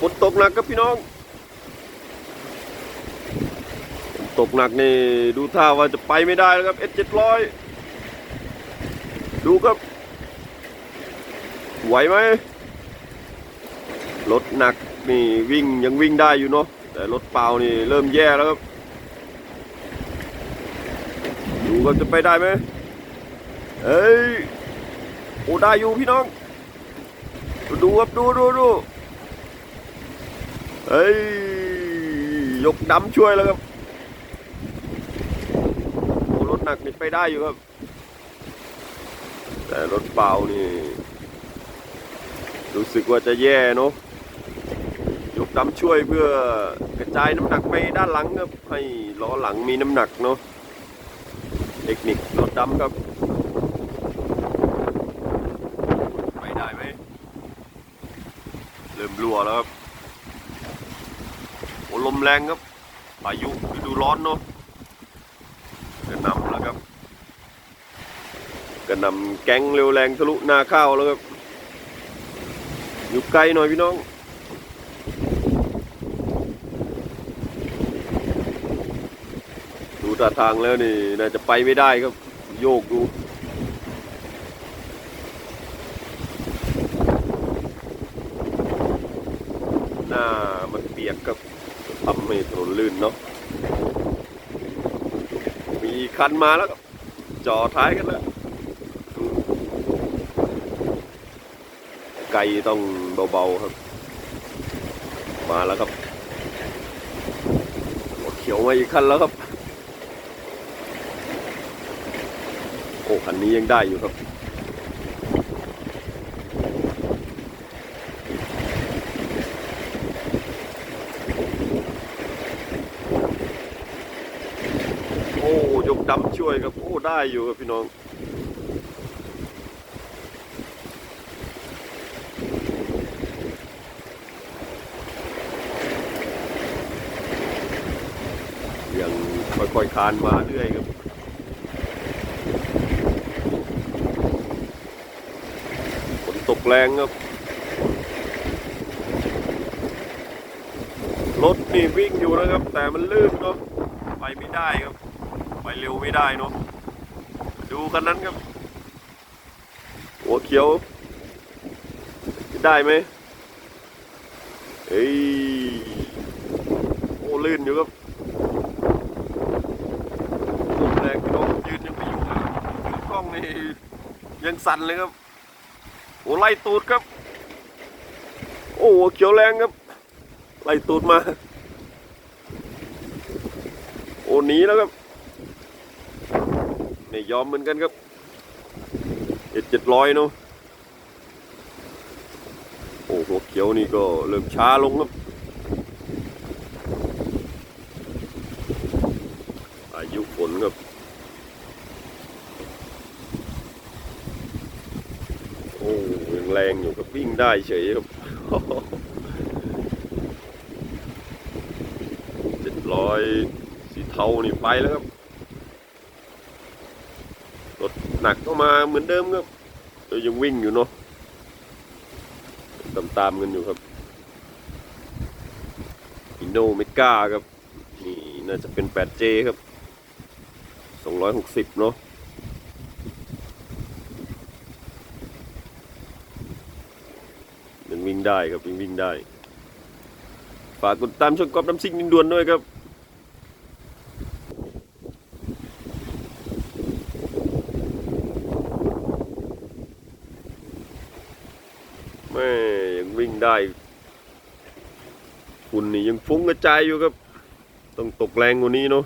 ฝนตกหนักครับพี่น้อง ตกหนักนี่ดูท่าว่าจะไปไม่ได้แล้วครับ S 7 0 0 ดูครับไหวไหมรถหนักนี่วิ่งยังวิ่งได้อยู่เนาะแต่รถเปล่านี่เริ่มแย่แล้วครับดูว่าจะไปได้ไหมเอ้ยโอ้ได้อยู่พี่น้อง ดูครับดูดูดู เฮ้ย ยกดำช่วยแล้วครับโอ้รถหนักนี่ไปได้อยู่ครับ แต่รถเปล่านี่ รู้สึกว่าจะแย่เนาะยกดำช่วยเพื่อกระจายน้ำหนักไปด้านหลังครับ ให้ล้อหลังมีน้ำหนักเนาะเทคนิครถดำครับไปได้ไหมเริ่มรัวแล้วครับ ลมแรงครับพายุฤดูร้อนเนาะกระนำแล้วครับกระนำแก๊งเร็วแรงทะลุนาข้าวแล้วครับอยู่ไกลหน่อยพี่น้องดูท่าทางแล้วนี่น่าจะไปไม่ได้ครับ โยกดูหน้ามันเปียกกับ ทำให้ถนนลื่นเนาะ มีคันมาแล้วครับจ่อท้ายกันแล้ว ไกลต้องเบาๆครับ มาแล้วครับเขียวมาอีกคันแล้วครับ โอ้คันนี้ยังได้อยู่ครับ โอ้ย กดำช่วยครับโอ้ได้อยู่ครับพี่น้องยังค่อยๆคานมาเรื่อยครับฝนตกแรงครับรถนี่วิ่งอยู่นะครับ แต่มันลื่นเนาะไปไม่ได้ครับ ไปเร็วไม่ได้เนาะดูกันนั้นครับหัวเขียว ได้ไหมเอ้ยโอ้ลื่นอยู่ครับลมแรงน้องยืนยังไม่อยู่เลยถือกล้องนี่ยังสั่นเลยครับโอ้ไล่ตูดครับ โอ้หัวเขียวแรงครับ ไล่ตูดมา โอ้หนีแล้วครับ ไม่ยอมเหมือนกันครับเจ็ดเจ็ดร้อยเนาะโอ้หัวเขียวนี่ก็เริ่มช้าลงครับอายุฝนครับโอ้ยังแรงอยู่ครับวิ่งได้เฉยครับเจ็ดร้อยสีเทานี่ไปแล้วครับ รถหนักก็มาเหมือนเดิมครับเดี๋ยวยังวิ่งอยู่เนาะตามตามๆกันอยู่ครับอินโนเมกาครับ นี่น่าจะเป็น 8J ครับ 260 เนาะยังวิ่งได้ครับยังวิ่งได้ ฝากกดตามช่องกอบน้ำซิ่งนินดวนด้วยครับ ม่ยังวิ่งได้ฝุ่นนี่ยังฟุ้งกระจายอยู่ครับ ต้องตกแรงกว่านี้เนาะ